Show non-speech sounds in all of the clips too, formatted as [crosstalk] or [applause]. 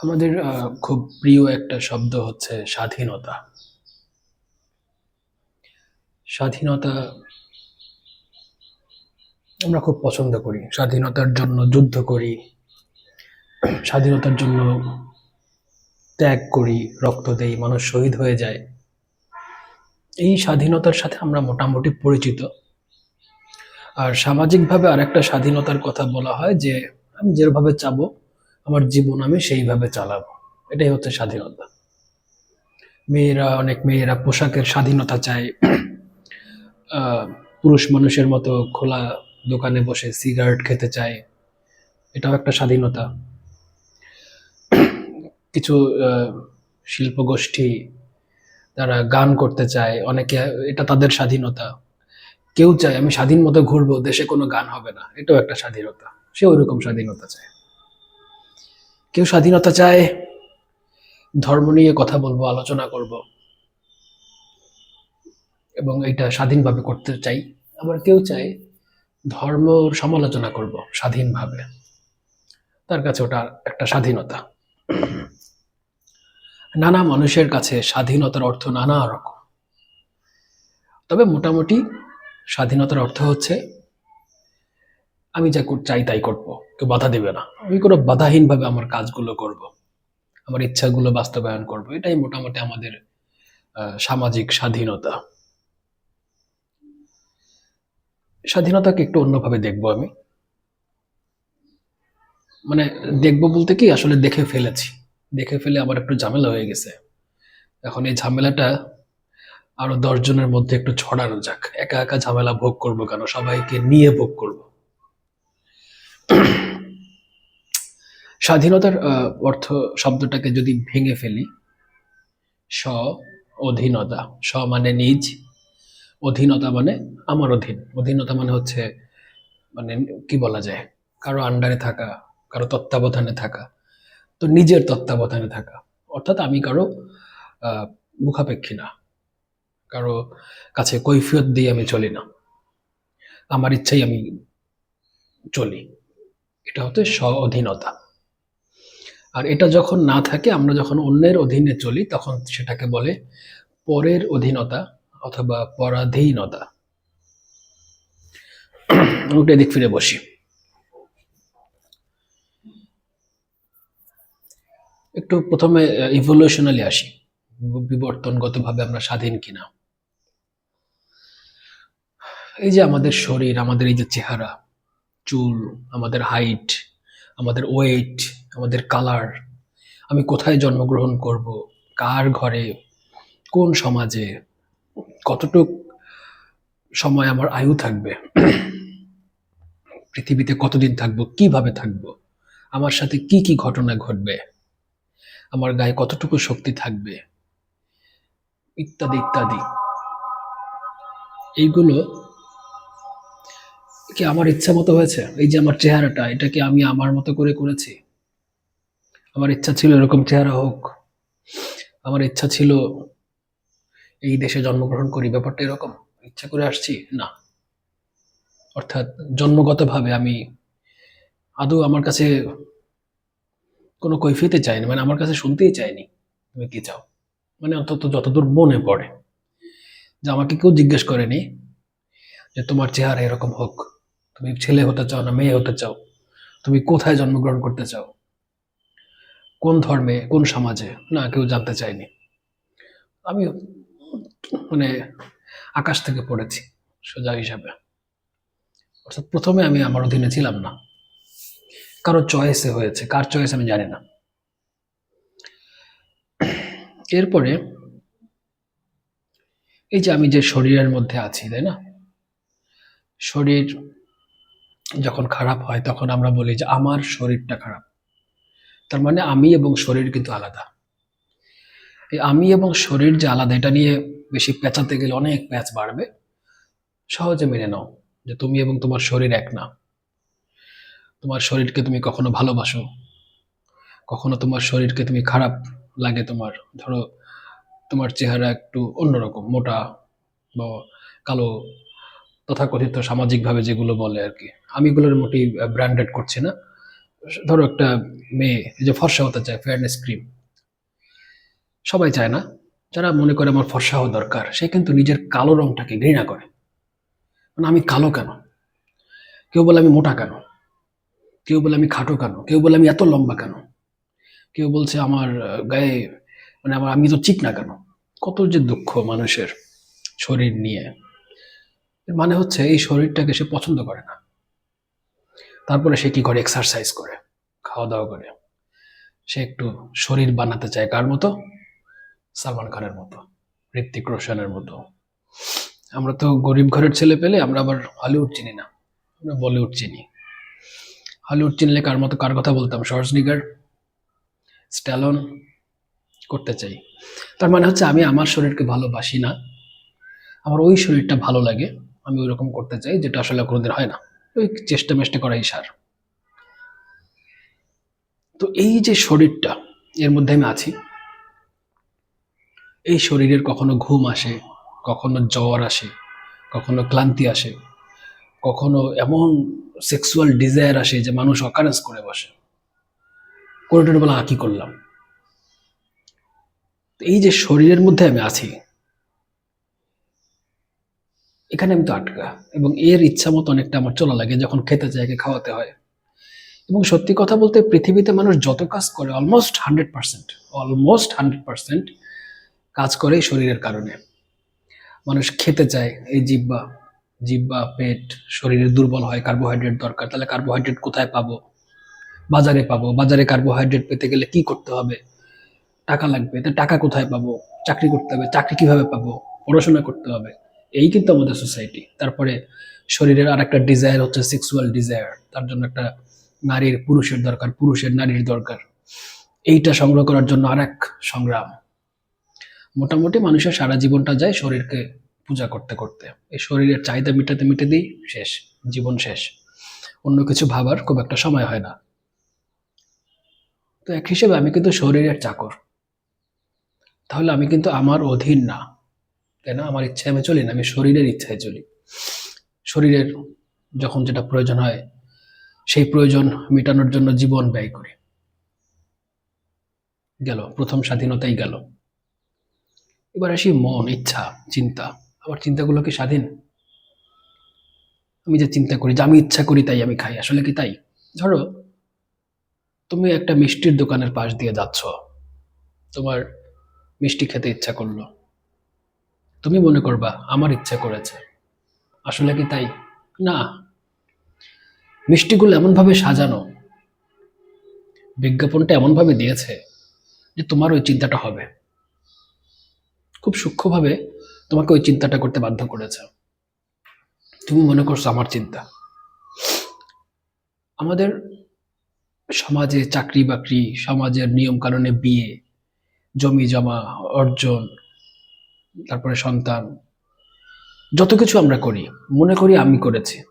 আমাদের খুব প্রিয় একটা শব্দ হচ্ছে স্বাধীনতা। স্বাধীনতা আমরা খুব পছন্দ করি। স্বাধীনতার জন্য যুদ্ধ করি, স্বাধীনতার জন্য ত্যাগ করি, রক্ত দেই, মানুষ শহীদ হয়ে যায়। এই স্বাধীনতার সাথে আমরা মোটামুটি পরিচিত। আর সামাজিকভাবে আরেকটা স্বাধীনতার কথা বলা হয় যে, আমি যেভাবে চাবো আমার জীবন আমি সেইভাবে চালাবো। এটাই হচ্ছে স্বাধীনতা। মেয়েরা, অনেক মেয়েরা পোশাকের স্বাধীনতা চায়। পুরুষ মানুষের মতো খোলা দোকানে বসে সিগারেট খেতে চায়। এটাও একটা স্বাধীনতা। কিছু শিল্পগোষ্ঠী তারা গান করতে চায়। অনেকে, এটা তাদের স্বাধীনতা। কেউ চায়, আমি স্বাধীন মতো ঘুরবো, দেশে কোনো গান হবে না। এটাও একটা স্বাধীনতা। সে ওইরকম স্বাধীনতা চায়। কেউ স্বাধীনতা চায়, ধর্ম নিয়ে কথা বলব, আলোচনা করব। এবং এটা স্বাধীনভাবে করতে চাই। আবার কেউ চায় ধর্ম সমালোচনা করব, স্বাধীনভাবে। তার কাছে ওটা একটা স্বাধীনতা। নানা মানুষের কাছে স্বাধীনতার অর্থ নানা রকম। তবে মোটামুটি স্বাধীনতার অর্থ হচ্ছে, আমি যা চাই তাই করব। কেউ বাধা দিবে না। আমি কোনো বাধাহীনভাবে আমার কাজগুলো করব, আমার ইচ্ছাগুলো বাস্তবায়ন করব, এটাই মোটামুটি আমাদের সামাজিক স্বাধীনতা। স্বাধীনতাকে একটু অন্যভাবে দেখব আমি। মানে দেখব বলতে কি, আসলে দেখে ফেলেছি। দেখে ফেলে আমার একটু ঝামেলা হয়ে গেছে। এখন এই ঝামেলাটা আরও দশ জনের মধ্যে একটু ছড়ানো যাক। একা একা ঝামেলা ভোগ করব কেন? সবাইকে নিয়ে ভোগ করব। স্বাধীনতার অর্থ শব্দটাকে যদি ভেঙে ফেলি স্ব অধীনতা স্ব মানে নিজ, অধীনতা মানে আমার অধীন। অধীনতা মানে হচ্ছে মানে কি বলা যায়? কারও আন্ডারে থাকা, কারও তত্ত্বাবধানে থাকা। তো নিজের তত্ত্বাবধানে থাকা। অর্থাৎ আমি কারও মুখাপেক্ষী না। কারও কাছে কৈফিয়ত দিয়ে আমি চলি না। আমার ইচ্ছাই আমি চলি। এটা হচ্ছে স্ব অধীনতা আর এটা যখন না থাকে, আমরা যখন অন্যের অধীনে চলি, তখন সেটাকে বলে পরের অধীনতা অথবা পরাধীনতা। দিক ফিরে বসি। একটু প্রথমে ইভলিউশনালি আসি। বিবর্তনগতভাবে আমরা স্বাধীন কিনা। এই যে আমাদের শরীর, আমাদের এই যে চেহারা চুল, আমাদের হাইট আমাদের ওয়েট আমাদের কালার আমি কোথায় জন্মগ্রহণ করব, কার ঘরে, কোন সমাজে, কতটুক সময় আমার আয়ু থাকবে, পৃথিবীতে কতদিন থাকব, কীভাবে থাকব, আমার সাথে কি কি ঘটনা ঘটবে, আমার গায়ে কতটুকু শক্তি থাকবে, ইত্যাদি ইত্যাদি। এইগুলো কি আমার ইচ্ছা মতো হয়েছে, এই যে আমার চেহারাটা এটা কি আমি আমার মতো করে করেছি। আমার ইচ্ছা ছিল এরকম চেহারা হোক। আমার ইচ্ছা ছিল এই দেশে জন্মগ্রহণ করি, ব্যাপারটা এরকম। ইচ্ছা করে আসছি? না। অর্থাৎ জন্মগতভাবে আমি আদৌ আমার কাছে কোনো কৈফিতে চাইনি মানে আমার কাছে শুনতেই চাইনি তুমি কি চাও। মানে অন্তত যতদূর মনে পড়ে। যে আমাকে কেউ জিজ্ঞেস করেনি যে তোমার চেহারা এরকম হোক। তুমি ছেলে হতে চাও না মেয়ে হতে চাও, তুমি কোথায় জন্মগ্রহণ করতে চাও? কোন ধর্মে, কোন সমাজে? না, কেউ জানতে চায়নি। আমি মানে আকাশ থেকে পড়েছি, সোজা হিসাবে। অর্থাৎ প্রথমে আমি আমার অধীনে ছিলাম না। কারও চয়েসে হয়েছে, কার চয়েস আমি জানি না। এরপরে এই যে আমি যে শরীরের মধ্যে আছি, তাই না? শরীর যখন খারাপ হয়, তখন আমরা বলি যে, আমার শরীরটা খারাপ। তার মানে আমি এবং শরীর কিন্তু আলাদা। এই আমি এবং শরীর যে আলাদা, এটা নিয়ে বেশি পেঁচাতে গেলে অনেক প্যাঁচ বাড়বে। সহজে মেনে নাও যে তুমি এবং তোমার শরীর এক না। তোমার শরীরকে তুমি কখনো ভালোবাসো। কখনো তোমার শরীরকে তুমি খারাপ লাগে তোমার। ধরো, তোমার চেহারা একটু অন্যরকম, মোটা বা কালো তথাকথিত সামাজিকভাবে যেগুলো বলে আর কি। আমি এগুলোর মোটেই ব্র্যান্ডেড করছি না। ধরো একটা মেয়ে যে ফর্সা হতে চায় ফেয়ারনেস ক্রিম সবাই চায় না। যারা মনে করে আমার ফর্সা হওয়া দরকার, সে কিন্তু নিজের কালো রংটাকে ঘৃণা করে। মানে আমি কালো কেন? কেউ বলে আমি মোটা কেন? কেউ বলে আমি খাটো কেন? কেউ বলে আমি এত লম্বা কেন? কেউ বলছে আমার গায়ে মানে আমার, আমি তো চিকনা কেন? কত যে দুঃখ মানুষের শরীর নিয়ে। মানে হচ্ছে এই শরীরটাকে সে পছন্দ করে না। তারপরে সে কি করে? এক্সারসাইজ করে খাওয়া দাওয়া করে। সে একটু শরীর বানাতে চায় কার মতো? সালমান খানের মতো ঋত্বিক রোশনের মতো। আমরা তো গরিব ঘরের ছেলে পেলে আমরা আবার হলিউড চিনি না, আমরা বলিউড চিনি। হলিউড চিনলে কার মতো কার কথা বলতাম? শর্টসনিগার স্ট্যালন করতে চাই। তার মানে হচ্ছে আমি আমার শরীরকে ভালোবাসি না, আমার ওই শরীরটা ভালো লাগে। আমি ওই রকম করতে চাই, যেটা আসলে কোনোদিন হয় না। ওই চেষ্টা মেষ্টা করাই সার। তো এই যে শরীরটা, এর মধ্যে আমি আছি। এই শরীরের কখনো ঘুম আসে, কখনো জ্বর আসে, কখনো ক্লান্তি আসে, কখনো এমন সেক্সুয়াল ডিজায়ার আসে যে মানুষ অকারেন্স করে বসে। কোনোটার বেলা কি করলাম? এই যে শরীরের মধ্যে আমি আছি এখানে আমি তো আটকা, এবং এর ইচ্ছা মতো অনেকটা আমার চলা লাগে যখন খেতে একে খাওয়াতে হয়। এবং সত্যি কথা বলতে পৃথিবীতে মানুষ যত কাজ করে almost hundred percent almost hundred percent কাজ করে শরীরের কারণে। মানুষ খেতে চায়, এই জিব্বা জিব্বা, পেট, শরীরে দুর্বল হয় কার্বোহাইড্রেট দরকার, তাহলে কার্বোহাইড্রেট কোথায় পাবো? বাজারে পাবো। বাজারে কার্বোহাইড্রেট পেতে গেলে কি করতে হবে? টাকা লাগবে, তা টাকা কোথায় পাবো? চাকরি করতে হবে, চাকরি কীভাবে পাবো? পড়াশোনা করতে হবে। এই কিন্তু আমাদের সোসাইটি তারপরে শরীরের আর একটা ডিজায়ার হচ্ছে সেক্সুয়াল ডিজায়ার তার জন্য একটা নারীর পুরুষের দরকার, পুরুষের নারীর দরকার। এইটা সংগ্রহ করার জন্য আর এক সংগ্রাম। মোটামুটি মানুষের সারা জীবনটা যায় শরীরকে পূজা করতে করতে। এই শরীরের চাহিদা মিটাতে মিটে দিই, শেষ। জীবন শেষ। অন্য কিছু ভাবার খুব একটা সময় হয় না। তো এক হিসেবে আমি কিন্তু শরীরের চাকর। তাহলে আমি কিন্তু আমার অধীন না। তাই না আমার ইচ্ছায় আমি চলি না, আমি শরীরের ইচ্ছায় চলি। শরীরের যখন যেটা প্রয়োজন হয়, সেই প্রয়োজন মেটানোর জন্য জীবন ব্যয় করি। গেল, প্রথম স্বাধীনতাই গেল। এবার আসি মন, ইচ্ছা, চিন্তা। আমার চিন্তাগুলো কি স্বাধীন? আমি যে চিন্তা করি, যে আমি ইচ্ছা করি তাই আমি খাই, আসলে কি তাই? ধরো, তুমি একটা মিষ্টির দোকানের পাশ দিয়ে যাচ্ছ। তোমার মিষ্টি খেতে ইচ্ছা করল। তুমি মনে করবা, আমার ইচ্ছা করেছে। আসলে কি তাই? না। মিষ্টিগুলো এমনভাবে সাজানো, বিজ্ঞাপনটা এমনভাবে দিয়েছে যে তোমার ওই চিন্তাটা হবে। খুব সূক্ষ্মভাবে তোমাকে ওই চিন্তাটা করতে বাধ্য করেছে। তুমি মনে করছ আমার চিন্তা। আমাদের সমাজে চাকরি বাকরি সমাজের নিয়ম কানুনে বিয়ে জমি জমা অর্জন তারপরে সন্তান। যত কিছু আমরা করি, মনে করি আমি করেছি।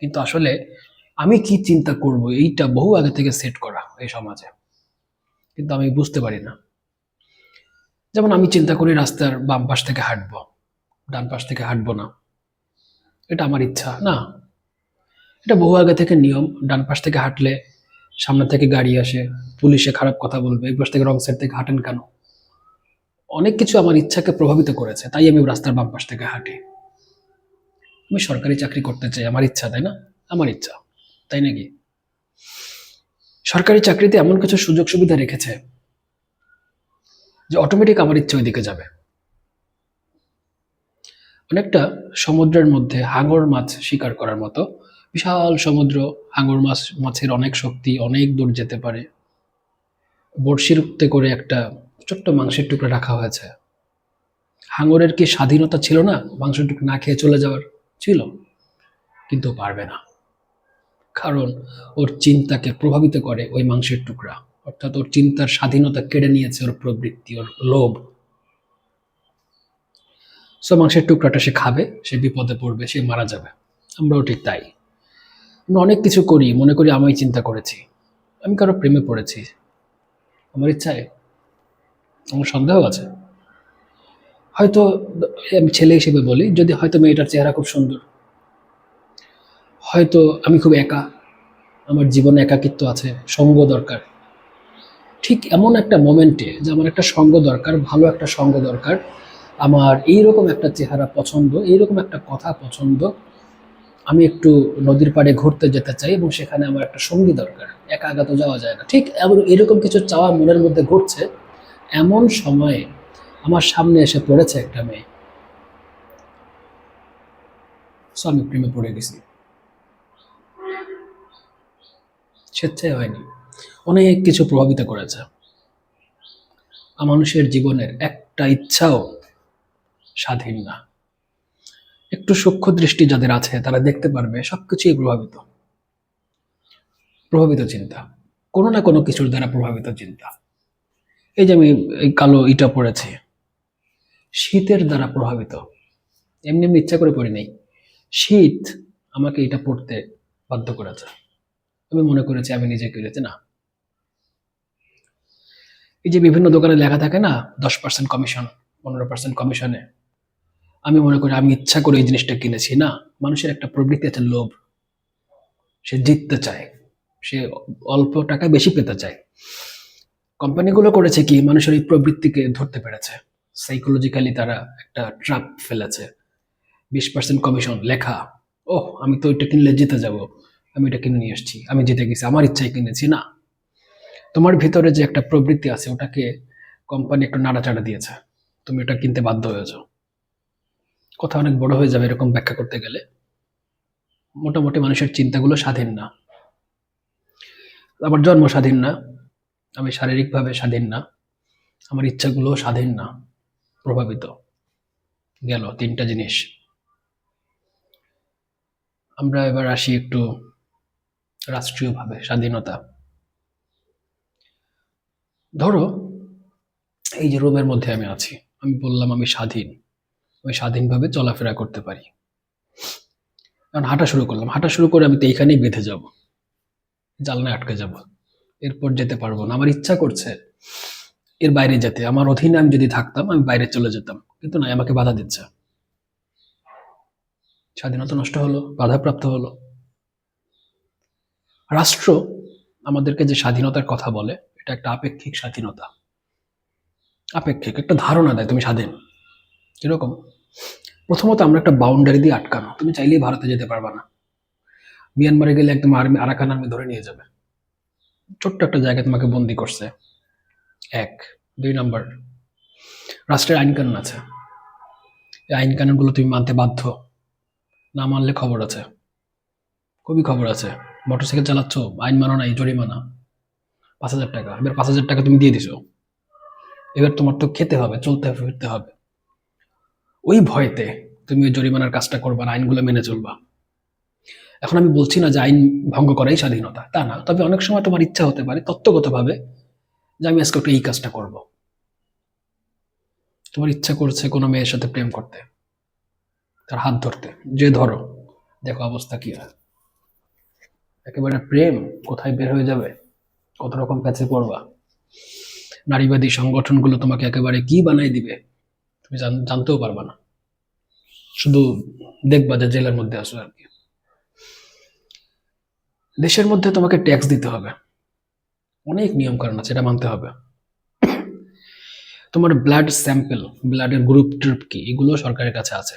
কিন্তু আসলে আমি কি চিন্তা করব, এইটা বহু আগে থেকে সেট করা এই সমাজে। কিন্তু আমি বুঝতে পারি না। যেমন আমি চিন্তা করি রাস্তার বাম পাশ থেকে হাঁটবো, ডান পাশ থেকে হাঁটবো না। এটা আমার ইচ্ছা, না। এটা বহু আগে থেকে নিয়ম, ডান পাশ থেকে হাঁটলে সামনে থেকে গাড়ি আসে, পুলিশে খারাপ কথা বলবে, এই পাশ থেকে রং সাইড থেকে হাঁটেন কেন? অনেক কিছু আমার ইচ্ছাকে প্রভাবিত করেছে, তাই আমি রাস্তার বাম পাশ থেকে হাঁটি। আমি সরকারি চাকরি করতে চাই, আমার ইচ্ছা, তাই না? আমার ইচ্ছা, তাই নাকি? সরকারি চাকরিতে এমন কিছু সুযোগ সুবিধা রেখেছে যে অটোমেটিক আমার ইচ্ছা ওইদিকে যাবে। অনেকটা সমুদ্রের মধ্যে হাঙর মাছ শিকার করার মতো বিশাল সমুদ্র, হাঙর মাছ, মাছের অনেক শক্তি, অনেক দূর যেতে পারে। বড়শির উত্তে করে একটা ছোট্ট মাংসের টুকরা রাখা হয়েছে। হাঙরের কি স্বাধীনতা ছিল না? মাংসের টুকরা না খেয়ে চলে যাওয়ার? ছিল। কিন্তু পারবে না। কারণ ওর চিন্তাকে প্রভাবিত করে ওই মাংসের টুকরা। অর্থাৎ ওর চিন্তার স্বাধীনতা কেড়ে নিয়েছে ওর প্রবৃত্তি, ওর লোভ। সো মাংসের টুকরাটা সে খাবে, সে বিপদে পড়বে, সে মারা যাবে। আমরাও ঠিক তাই। আমরা অনেক কিছু করি, মনে করি আমি চিন্তা করেছি। আমি কারও প্রেমে পড়েছি। আমার ইচ্ছায় আমার সন্দেহ আছে? হয়তো আমি ছেলে হিসেবে বলি, যদি হয়তো মেয়েটার চেহারা খুব সুন্দর। হয়তো আমি খুব একা। আমার জীবনে একাকিত্ব আছে, সঙ্গ দরকার। ঠিক এমন একটা মোমেন্টে যে আমার একটা সঙ্গ দরকার, ভালো একটা সঙ্গ দরকার, আমার এইরকম একটা চেহারা পছন্দ, এইরকম একটা কথা পছন্দ, আমি একটু নদীর পাড়ে ঘুরতে যেতে চাই এবং সেখানে আমার একটা সঙ্গী দরকার একা একা তো যাওয়া যায় না। ঠিক এরকম কিছু চাওয়া মনের মধ্যে ঘুরছে এমন সময়ে আমার সামনে এসে পড়েছে একটা মেয়ে। আমি প্রেমে পড়ে গেছি। স্বেচ্ছায় হয়নি। অনেক কিছু প্রভাবিত করেছে। মানুষের জীবনের একটা ইচ্ছাও স্বাধীন না। একটু সূক্ষ্ম দৃষ্টি যাদের আছে, তারা দেখতে পারবে সবকিছুই প্রভাবিত। প্রভাবিত চিন্তা। কোনো না কোনো কিছুর দ্বারা প্রভাবিত চিন্তা। এই যে আমি এই কালো ইটা পড়েছি শীতের দ্বারা প্রভাবিত। এমনি এমনি ইচ্ছা করে পড়ি নাই। শীত আমাকে এটা পড়তে বাধ্য করেছে। আমি মনে করেছি আমি নিজে করেছি না। এই যে বিভিন্ন দোকানে লেখা থাকে না, দশ পার্সেন্ট কমিশন পনেরো পার্সেন্ট কমিশনে আমি মনে করি আমি ইচ্ছা করে এই জিনিসটা কিনেছি না। মানুষের একটা প্রবৃত্তি আছে লোভ। সে জিততে চায়। সে অল্প টাকা বেশি পেতে চায়। কোম্পানিগুলো করেছে কি, মানুষের এই প্রবৃত্তিকে ধরতে পেরেছে। সাইকোলজিক্যালি তারা একটা ট্রাপ ফেলেছে। বিশ পার্সেন্ট কমিশন লেখা। ওহ, আমি তো ওইটা কিনলে জিতে যাব। আমি এটা কিনে নিয়ে এসেছি আমি জিতে গেছি। আমার ইচ্ছায় কিনেছি। না। তোমার ভিতরে যে একটা প্রবৃত্তি আছে, ওটাকে কোম্পানি একটু নাড়াচাড়া দিয়েছে। তুমি ওটা কিনতে বাধ্য হয়েছো। কথা অনেক বড় হয়ে যাবে এরকম ব্যাখ্যা করতে গেলে। মোটামুটি মানুষের চিন্তাগুলো স্বাধীন না। আমার জন্ম স্বাধীন না। আমি শারীরিকভাবে স্বাধীন না, আমার ইচ্ছাগুলো স্বাধীন না, প্রভাবিত। গেল তিনটা জিনিস। আমরা এবার আসি একটু রাষ্ট্রীয়ভাবে, স্বাধীনতা। ধরো, এই যে রুমের মধ্যে আমি আছি, আমি বললাম আমি স্বাধীন, আমি স্বাধীনভাবে চলাফেরা করতে পারি। কারণ হাঁটা শুরু করলাম, হাঁটা শুরু করে আমি তো এইখানেই বেঁধে যাব, জালনায় আটকে যাব। এরপর যেতে পারব না। আমার ইচ্ছা করছে এর বাইরে যেতে। আমার অধীনে আমি যদি থাকতাম, আমি বাইরে চলে যেতাম। কিন্তু না আমাকে বাধা দিচ্ছে। স্বাধীনতা নষ্ট হলো, বাধাপ্রাপ্ত হলো। রাষ্ট্র আমাদেরকে যে স্বাধীনতার কথা বলে, এটা একটা আপেক্ষিক স্বাধীনতা। আপেক্ষিক, একটা ধারণা দেয়, তুমি স্বাধীন। এরকম প্রথমত আমরা একটা বাউন্ডারি দিয়ে আটকানো। তুমি চাইলেই ভারতে যেতে পারবা না। মিয়ানমারে গেলে একদম আর্মি, আরাকান আর্মি ধরে নিয়ে যাবে। ছোট্ট একটা জায়গায় তোমাকে বন্দি করছে। এক। দুই নম্বর, রাষ্ট্রের আইন কানুন আছে। এই আইন কানুনগুলো তুমি মানতে বাধ্য। না মানলে খবর আছে। খুবই খবর আছে। মোটরসাইকেল চালাচ্ছ, আইন মানো নাই জরিমানা। পাঁচ হাজার টাকা। এবার পাঁচ হাজার টাকা তুমি দিয়ে দিছো। এবার তোমার তো খেতে হবে, চলতে হবে, ফিরতে হবে। ওই ভয়তে তুমি ওই জরিমানার কাজটা করবা আইনগুলো মেনে চলবা। এখন আমি বলছি না যে আইন ভঙ্গ করাই স্বাধীনতা, তা না। তবে অনেক সময় তোমার ইচ্ছা হতে পারে তত্ত্বগতভাবে যে আমি আজকে এই কাজটা করব। তোমার ইচ্ছা করছে কোনো মেয়ের সাথে প্রেম করতে, তার হাত ধরতে। যে ধরো, দেখো অবস্থা কি হয়। একেবারে প্রেম কোথায় বের হয়ে যাবে? কত রকম প্যাচে পড়বা। নারীবাদী সংগঠনগুলো তোমাকে একেবারে কি বানাই দিবে, তুমি জান- জানতেও পারবা না। শুধু দেখবা যে জেলের মধ্যে আসো আর কি। দেশের মধ্যে তোমাকে ট্যাক্স দিতে হবে। অনেক নিয়ম কারণ আছে, এটা মানতে হবে। তোমার ব্লাড স্যাম্পল ব্লাডের গ্রুপ ট্রুপ কি, এগুলো সরকারের কাছে আছে।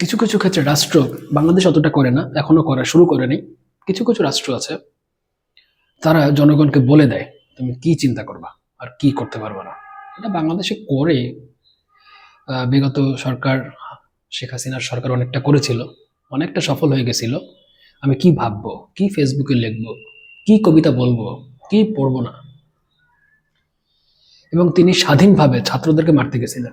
কিছু কিছু ক্ষেত্রে রাষ্ট্র, বাংলাদেশ অতটা করে না, এখনও করা, শুরু করেনি কিছু কিছু রাষ্ট্র আছে, তারা জনগণকে বলে দেয়, তুমি কি চিন্তা করবা, আর কি করতে পারবে না। এটা বাংলাদেশে করে বিগত সরকার, শেখ হাসিনার সরকার অনেকটা করেছিল, অনেকটা সফল হয়ে গেছিল। আমি কি ভাববো, কি ফেসবুকে লিখব, কি কবিতা বলব, কি পড়ব না? এবং তিনি স্বাধীনভাবে ছাত্রদেরকে মারতে গেছিলেন।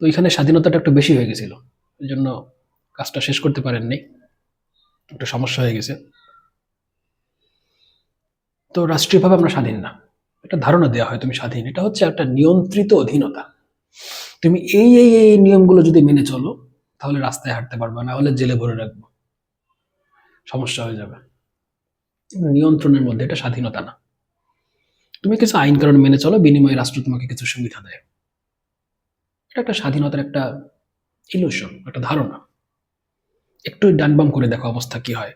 তো এখানে স্বাধীনতাটা একটু বেশি হয়ে গেছিল। এই জন্য কাজটা শেষ করতে পারেননি। একটু সমস্যা হয়ে গেছে। তো রাষ্ট্রীয়ভাবে আমরা স্বাধীন না। একটা ধারণা দেওয়া হয় তুমি স্বাধীন। এটা হচ্ছে একটা নিয়ন্ত্রিত অধীনতা। তুমি এই এই এই নিয়মগুলো যদি মেনে চলো, তাহলে রাস্তায় হাঁটতে পারবে, না হলে জেলে ভরে রাখব। সমস্যা হয়ে যাবে। নিয়ন্ত্রণের মধ্যে এটা স্বাধীনতা না। তুমি কিছু আইন কারণ মেনে চলো, বিনিময়ে রাষ্ট্র তোমাকে কিছু সুবিধা দেয়। এটা একটা স্বাধীনতার একটা ইলুশন একটা ধারণা। একটু ডানবাম করে দেখো অবস্থা কি হয়।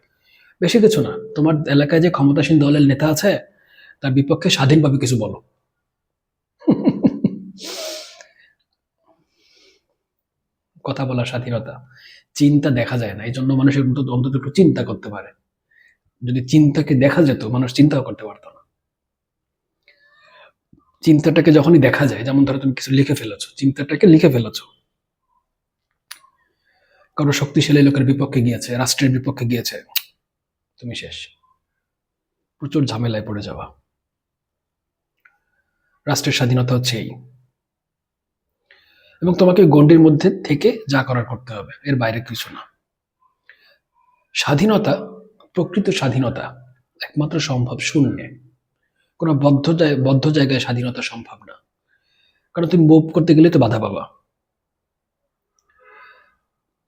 বেশি কিছু না, তোমার এলাকায় যে ক্ষমতাসীন দলের নেতা আছে, তার বিপক্ষে স্বাধীনভাবে কিছু বলো। কথা বলার স্বাধীনতা। চিন্তা দেখা যায় না। এই জন্য মানুষের অন্তত একটু চিন্তা করতে পারে। যদি চিন্তাকে দেখা যেত, মানুষ চিন্তাও করতে পারতো না। চিন্তাটাকে যখনই দেখা যায়, যেমন ধরো তুমি কিছু লিখে ফেলেছো, চিন্তাটাকে লিখে ফেলেছো। কারও শক্তিশালী লোকের বিপক্ষে গিয়েছে, রাষ্ট্রের বিপক্ষে গিয়েছে, তুমি শেষ। প্রচুর ঝামেলায় পড়ে যাওয়া। রাষ্ট্রের স্বাধীনতা হচ্ছে এই এবং তোমাকে গণ্ডির মধ্যে থেকে যা করার করতে হবে, এর বাইরে কিছু না। স্বাধীনতা, প্রকৃত স্বাধীনতা একমাত্র সম্ভব শূন্যে। কোনো বদ্ধ বদ্ধ জায়গায় স্বাধীনতা সম্ভব না। কারণ তুমি মুভ করতে গেলে তো বাধা পাবা।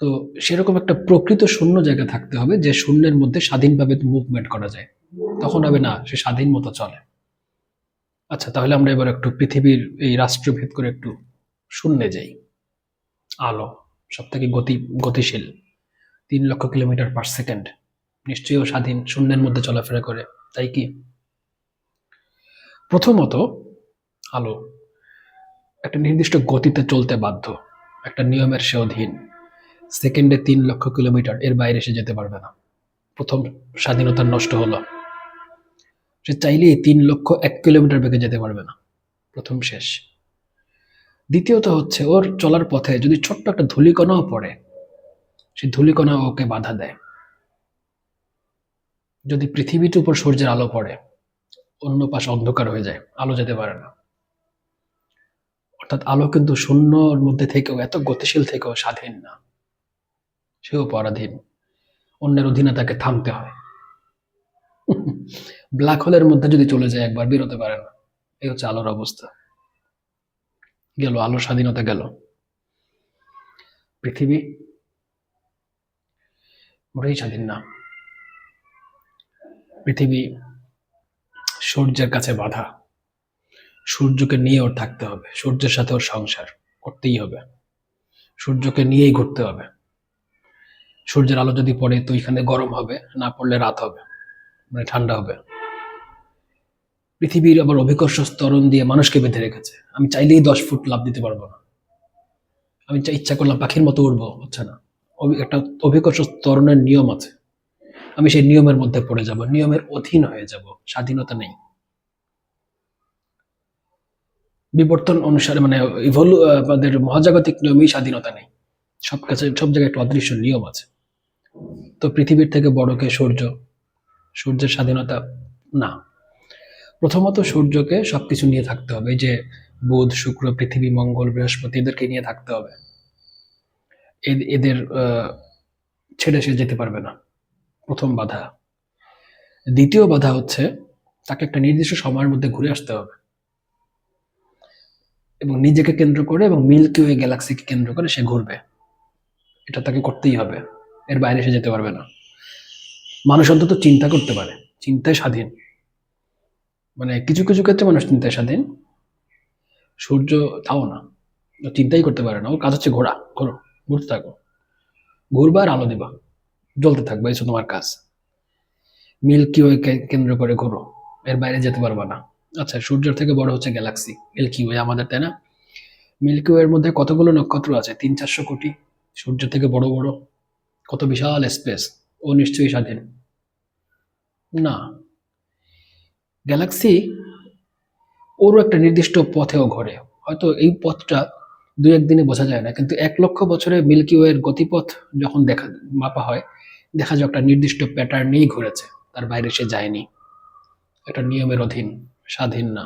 তো সেরকম একটা প্রকৃত শূন্য জায়গা থাকতে হবে, যে শূন্যের মধ্যে স্বাধীনভাবে মুভমেন্ট করা যায়। তখন হবে না, সে স্বাধীন মতো চলে। আচ্ছা তাহলে আমরা এবার একটু পৃথিবীর এই রাষ্ট্রভেদ করে একটু শূন্যে যাই। আলো সব থেকে গতি, গতিশীল। তিন লক্ষ কিলোমিটার পার সেকেন্ড। নিশ্চয়ই স্বাধীন, শূন্যের মধ্যে চলাফেরা করে। তাই কি? প্রথমত, আলো। একটা নির্দিষ্ট গতিতে চলতে বাধ্য। একটা নিয়মের সে অধীন। সেকেন্ডে তিন লক্ষ কিলোমিটার, এর বাইরে সে যেতে পারবে না। প্রথম স্বাধীনতা নষ্ট হলো। সে চাইলেই তিন লক্ষ এক কিলোমিটার বেগে যেতে পারবে না। প্রথম শেষ। দ্বিতীয়ত হচ্ছে ওর চলার পথে যদি ছোট্ট একটা ধূলিকণাও পড়ে সেই ধুলিকণা ওকে বাধা দেয়। যদি পৃথিবীর উপর সূর্যের আলো পড়ে অন্য পাশে অন্ধকার হয়ে যায়, আলো যেতে পারে না। অর্থাৎ আলো কিন্তু শূন্যর মধ্যে থেকেও, এত গতিশীল থেকেও স্বাধীন না। সেও পরাধীন। অন্যের অধীনে তাকে থামতে হয়। [laughs] ব্ল্যাক হোলের মধ্যে যদি চলে যায় একবার, বেরোতে পারে না। এই হচ্ছে আলোর অবস্থা। গেল আলোর স্বাধীনতা গেল। পৃথিবী মোটেই স্বাধীন না। পৃথিবী সূর্যের কাছে বাধা। সূর্যকে নিয়ে ওর থাকতে হবে। সূর্যের সাথে ওর সংসার করতেই হবে। সূর্যকে নিয়েই ঘুরতে হবে। সূর্যের আলো যদি পড়ে, তো এখানে গরম হবে, না পড়লে রাত হবে মানে ঠান্ডা হবে। পৃথিবীর আবার অভিকর্ষ স্তরণ দিয়ে মানুষকে বেঁধে রেখেছে। আমি চাইলেই দশ ফুট লাভ দিতে পারব না। আমি ইচ্ছা করলাম পাখির মতো উড়বো, হচ্ছে না। একটা অভিকর্ষ ত্বরণের নিয়ম আছে। আমি সেই নিয়মের মধ্যে পড়ে যাব, নিয়মের অধীন হয়ে যাব, স্বাধীনতা নেই। বিবর্তন অনুসারে মানে ইভলু আমাদের মহাজাগতিক নিয়মেই স্বাধীনতা নেই। সব কাছে সব জায়গায় একটা অদৃশ্য নিয়ম আছে। তো পৃথিবীর থেকে বড় কে সূর্য? সূর্যের স্বাধীনতা না। প্রথমত সূর্যকে সবকিছু নিয়ে থাকতে হবে যে বুধ, শুক্র, পৃথিবী, মঙ্গল, বৃহস্পতি এদেরকে নিয়ে থাকতে হবে। এদের ছেড়ে সে যেতে পারবে না, প্রথম বাধা। দ্বিতীয় বাধা হচ্ছে তাকে একটা নির্দিষ্ট সময়ের মধ্যে ঘুরে আসতে হবে এবং নিজেকে কেন্দ্র করে এবং মিল্কি ওয়ে গ্যালাক্সিকে কেন্দ্র করে সে ঘুরবে। এটা তাকে করতেই হবে, এর বাইরে সে যেতে পারবে না। মানুষ অন্তত চিন্তা করতে পারে, চিন্তায় স্বাধীন। মানে কিছু কিছু ক্ষেত্রে মানুষ চিন্তায় স্বাধীন। সূর্য তাও না। চিন্তাই করতে পারে না। ওর কাজ হচ্ছে ঘোরা, ঘোরো, ঘুরতে থাকো। ঘুরবা আর আলো দিবা। জ্বলতে থাকবে, এই তোমার কাজ। মিল্কি ওয়ে কেন্দ্র করে ঘোরো। এর বাইরে যেতে পারবা না। আচ্ছা সূর্যের থেকে বড় হচ্ছে গ্যালাক্সি মিল্কি ওয়ে আমাদের, তাই না? মিল্কি ওয়ের মধ্যে কতগুলো নক্ষত্র আছে? তিন, চারশো কোটি। সূর্য থেকে বড় বড়। কত বিশাল স্পেস ও নিশ্চয়ই স্বাধীন। না। গ্যালাক্সি ওরও একটা নির্দিষ্ট পথেও ঘোরে। হয়তো এই পথটা দু একদিনে বোঝা যায় না, কিন্তু এক লক্ষ বছরে মিল্কি ওয়ের গতিপথ যখন দেখা, মাপা হয়, দেখা যায় একটা নির্দিষ্ট প্যাটার্নেই ঘুরেছে, তার বাইরে সে যায়নি। একটা নিয়মের অধীন, স্বাধীন না।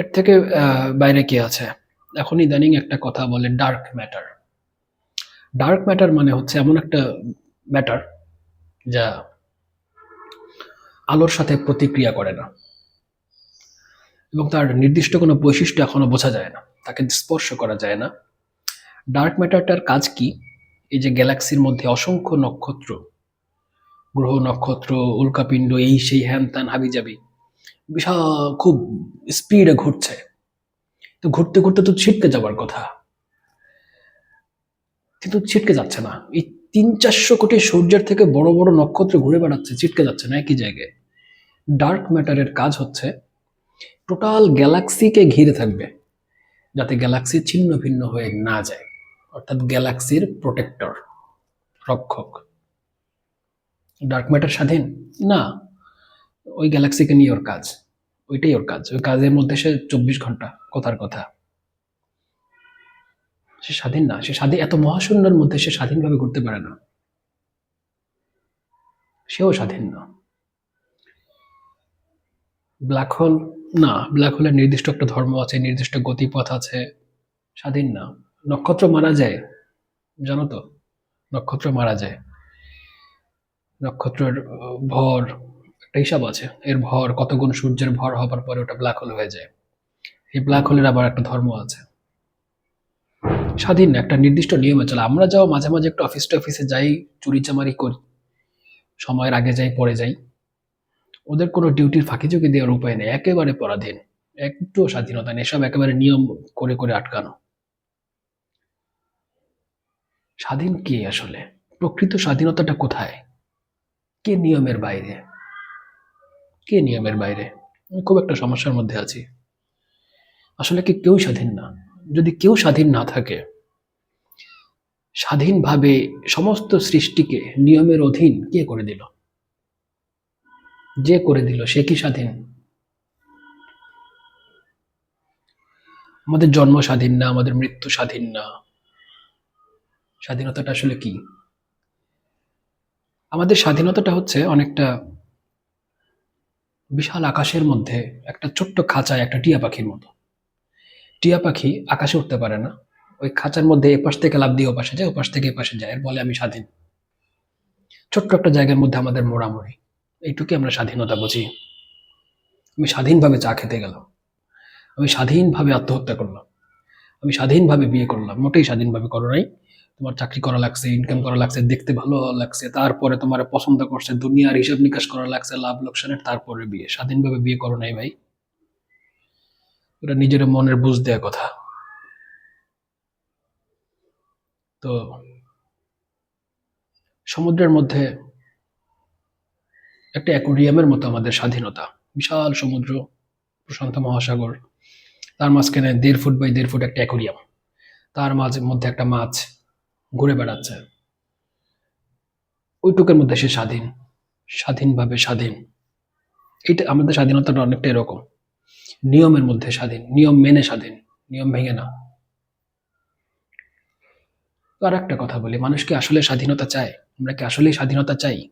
এর থেকে বাইরে কি আছে? এখন ইদানিং একটা কথা বলে ডার্ক ম্যাটার ডার্ক ম্যাটার মানে হচ্ছে এমন একটা ম্যাটার যা আলোর সাথে প্রতিক্রিয়া করে না। এবং তার নির্দিষ্ট কোনো বৈশিষ্ট্য এখনও বোঝা যায় না। তাকে স্পর্শ করা যায় না। ডার্ক ম্যাটারটার কাজ কি? এই যে গ্যালাক্সির মধ্যে অসংখ্য নক্ষত্র, গ্রহ নক্ষত্র, উল্কাপিণ্ড, এই সেই হ্যান ত্যান হাবিজাবি বিশাল, খুব স্পিডে ঘুরছে। তো ঘুরতে ঘুরতে তো ছিটকে যাবার কথা। কিন্তু ছিটকে যাচ্ছে না। এই তিন চারশো কোটি সূর্যের থেকে বড় বড় নক্ষত্র ঘুরে বেড়াচ্ছে, ছিটকে যাচ্ছে না একই জায়গায় ডার্ক ম্যাটারের কাজ হচ্ছে টোটাল গ্যালাক্সিকে ঘিরে থাকবে, যাতে গ্যালাক্সি ছিন্ন ভিন্ন হয়ে না যায়, অর্থাৎ গ্যালাক্সির প্রোটেক্টর রক্ষক। ডার্ক ম্যাটার স্বাধীন? না, ওই গ্যালাক্সিকে নিয়ে ওর কাজ, ওইটাই ওর কাজ, ওই কাজের মধ্যে সে চব্বিশ ঘণ্টা কথার কথা। সে স্বাধীন না, সে স্বাধীন, এত মহাশূন্যের মধ্যে সে স্বাধীনভাবে ঘুরতে পারে না। সেও স্বাধীন না। ব্ল্যাক হোল, না, ব্ল্যাক হোলের নির্দিষ্ট একটা ধর্ম আছে, নির্দিষ্ট গতিপথ আছে, স্বাধীন না। নক্ষত্র মারা যায়, জানো তো, নক্ষত্র মারা যায়। নক্ষত্রের ভর, একটা হিসাব আছে, এর ভর, কত গুণ সূর্যের ভর হবার পরে ওটা ব্ল্যাক হোল হয়ে যায়। এই ব্ল্যাক হোলের আবার একটা ধর্ম আছে। স্বাধীন একটা নির্দিষ্ট নিয়মে চলে। আমরা যাও মাঝে মাঝে একটু অফিস অফিসে যাই, চুরি চামারি করি। সময়ের আগে যাই, পরে যাই। ওদের কোনো ডিউটির ফাঁকি ঝুঁকি দেওয়ার উপায় নেই। একেবারে পরাধীন। একটু স্বাধীনতা নেই। সব একেবারে নিয়ম করে করে আটকানো। স্বাধীন কে আসলে? প্রকৃত স্বাধীনতাটা কোথায়? কে নিয়মের বাইরে? কে নিয়মের বাইরে? খুব একটা সমস্যার মধ্যে আছি। আসলে কি কেউ স্বাধীন না? যদি কেউ স্বাধীন না থাকে, স্বাধীনভাবে সমস্ত সৃষ্টিকে নিয়মের অধীন কে করে দিল? যে করে দিল, সে কি স্বাধীন? আমাদের জন্ম স্বাধীন না, আমাদের মৃত্যু স্বাধীন না। স্বাধীনতাটা আসলে কি? আমাদের স্বাধীনতাটা হচ্ছে অনেকটা বিশাল আকাশের মধ্যে একটা ছোট্ট খাঁচায় একটা টিয়া পাখির মতো। টিয়া পাখি আকাশে উঠতে পারে না। ওই খাঁচার মধ্যে এপাশ থেকে লাভ দিয়ে ওপাশে যায়, ওপাশ থেকে এপাশে যায়। এর বলে আমি স্বাধীন। ছোট্ট একটা জায়গার মধ্যে আমাদের মোড়ামুড়ি। এইটুকুই আমরা স্বাধীনতা বুঝি। আমি স্বাধীনভাবে চা খেতে গেলাম। আমি স্বাধীনভাবে আত্মহত্যা করলাম। আমি স্বাধীনভাবে বিয়ে করলাম। মোটেই স্বাধীনভাবে করো নাই। তোমার চাকরি করা লাগছে ইনকাম করা লাগছে, দেখতে ভালো লাগছে, তারপরে তোমার পছন্দ করছে, দুনিয়ার হিসাব নিকাশ করা লাগছে, লাভ লোকসানের তারপরে বিয়ে। স্বাধীনভাবে বিয়ে করো নাই ভাই। ওটা নিজের মনের বুঝ দেওয়া কথা। তো সমুদ্রের মধ্যে একটা অ্যাকোরিয়ামের মতো আমাদের স্বাধীনতা। বিশাল সমুদ্র, প্রশান্ত মহাসাগর, তার মাঝখানে দেড় ফুট বাই দেড় ফুট একটা অ্যাকোরিয়াম। তার মাঝে মধ্যে একটা মাছ ঘুরে বেড়াচ্ছে। ওইটুকের মধ্যে সে স্বাধীন, স্বাধীনভাবে স্বাধীন। এটা আমাদের স্বাধীনতাটা অনেকটা এরকম। নিয়মের মধ্যে স্বাধীন, নিয়ম মেনে স্বাধীন, নিয়ম ভেঙে না আর একটা কথা বলি, মানুষ কি আসলে স্বাধীনতা চায়? আমরা কি আসলে স্বাধীনতা চাই?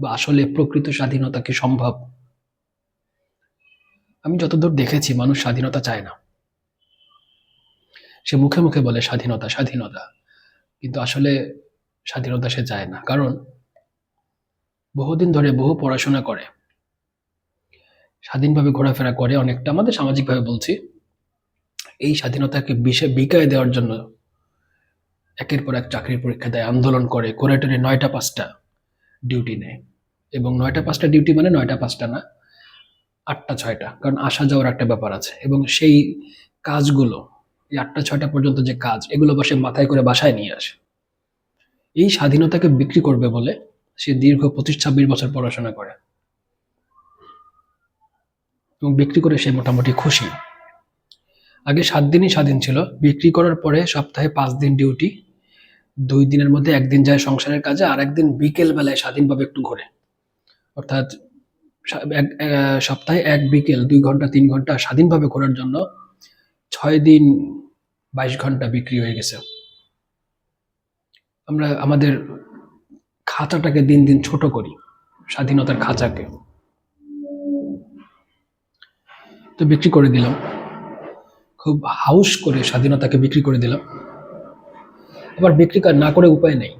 বা আসলে প্রকৃত স্বাধীনতা কি সম্ভব? আমি যতদূর দেখেছি, মানুষ স্বাধীনতা চায় না। সে মুখে মুখে বলে স্বাধীনতা স্বাধীনতা। কিন্তু আসলে স্বাধীনতা সে চায় না। কারণ বহুদিন ধরে বহু পড়াশোনা করে স্বাধীনভাবে ঘোরাফেরা করে অনেকটা, আমাদের সামাজিকভাবে বলছি, এই স্বাধীনতাকে বিষে বিকায় দেওয়ার জন্য একের পর এক চাকরির পরীক্ষা দেয়, আন্দোলন করে করে টোরে নয়টা, পাঁচটা ডিউটি নেয়। এবং নয়টা, পাঁচটা ডিউটি মানে নয়টা, পাঁচটা না, আটটা, ছয়টা, কারণ আসা যাওয়ার একটা ব্যাপার আছে। এবং সেই কাজগুলো, এই আটটা, ছয়টা পর্যন্ত যে কাজ, এগুলো বসে মাথায় করে বাসায় নিয়ে আসে। এই স্বাধীনতাকে বিক্রি করবে বলে সে দীর্ঘ পঁচিশ, ছাব্বিশ বছর পড়াশোনা করে। এবং বিক্রি করে সে মোটামুটি খুশি। আগে সাত দিনই স্বাধীন ছিল। বিক্রি করার পরে সপ্তাহে পাঁচ দিন ডিউটি দুই দিনের মধ্যে একদিন যায় সংসারের কাজে, আর একদিন বিকেল বেলায় স্বাধীনভাবে একটু ঘোরে। অর্থাৎ সপ্তাহে এক বিকেল, দুই ঘণ্টা, তিন ঘণ্টা স্বাধীনভাবে ঘোরার জন্য ছয় দিন বাইশ ঘণ্টা বিক্রি হয়ে গেছে। আমরা আমাদের খাঁচাটাকে দিন দিন ছোট করি, স্বাধীনতার খাঁচাকে। তো বিক্রি করে দিলাম। খুব হাউস করে স্বাধীনতাকে বিক্রি করে দিলাম। আবার বিক্রি না করে উপায় নেই।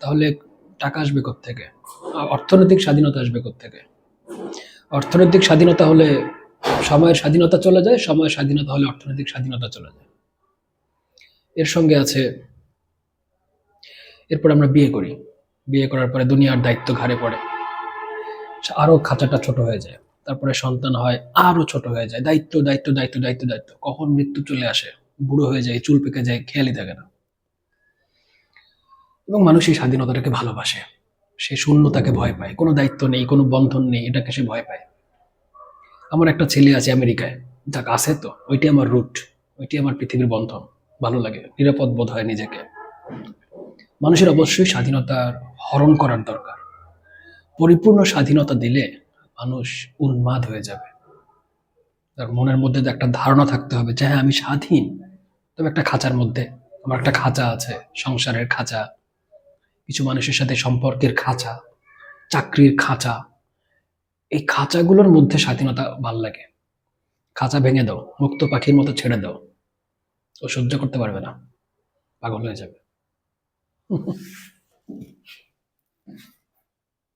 তাহলে টাকা আসবে থেকে অর্থনৈতিক স্বাধীনতা আসবে থেকে অর্থনৈতিক স্বাধীনতা হলে সময়ের স্বাধীনতা চলে যায়, সময়ের স্বাধীনতা হলে অর্থনৈতিক স্বাধীনতা চলে যায়। এর সঙ্গে আছে, এরপর আমরা বিয়ে করি। বিয়ে করার পরে দুনিয়ার দায়িত্ব ঘাড়ে পড়ে। আরও খাঁচাটা ছোট হয়ে যায়। তারপরে সন্তান হয় আরও ছোট হয়ে যায়। দায়িত্ব দায়িত্ব দায়িত্ব দায়িত্ব দায়িত্ব। কখন মৃত্যু চলে আসে, বুড়ো হয়ে যায়, চুল পেকে যায়, খেয়ালই থাকে না। এবং মানুষ এই স্বাধীনতাটাকে ভালোবাসে। সে শূন্যতাকে ভয় পায়। কোনো দায়িত্ব নেই, কোনো বন্ধন নেই, এটাকে সে ভয় পায়। আমার একটা ছেলে আছে আমেরিকায়, যাক, আছে তো। ওইটি আমার রুট ওইটি আমার পৃথিবীর বন্ধন। ভালো লাগে, নিরাপদ বোধ হয় নিজেকে। মানুষের অবশ্যই স্বাধীনতার হরণ করার দরকার। পরিপূর্ণ স্বাধীনতা দিলে মানুষ উন্মাদ হয়ে যাবে। তার মনের মধ্যে একটা ধারণা থাকতে হবে যে হ্যাঁ আমি স্বাধীন। তবে একটা খাঁচার মধ্যে, আমার একটা খাঁচা আছে, সংসারের খাঁচা, কিছু মানুষের সাথে সম্পর্কের খাঁচা, চাকরির খাঁচা। এই খাঁচাগুলোর মধ্যে স্বাধীনতা ভালো লাগে। খাঁচা ভেঙে দাও, মুক্ত পাখির মতো ছেড়ে দাও। ও সহ্য করতে পারবে না। পাগল হয়ে যাবে।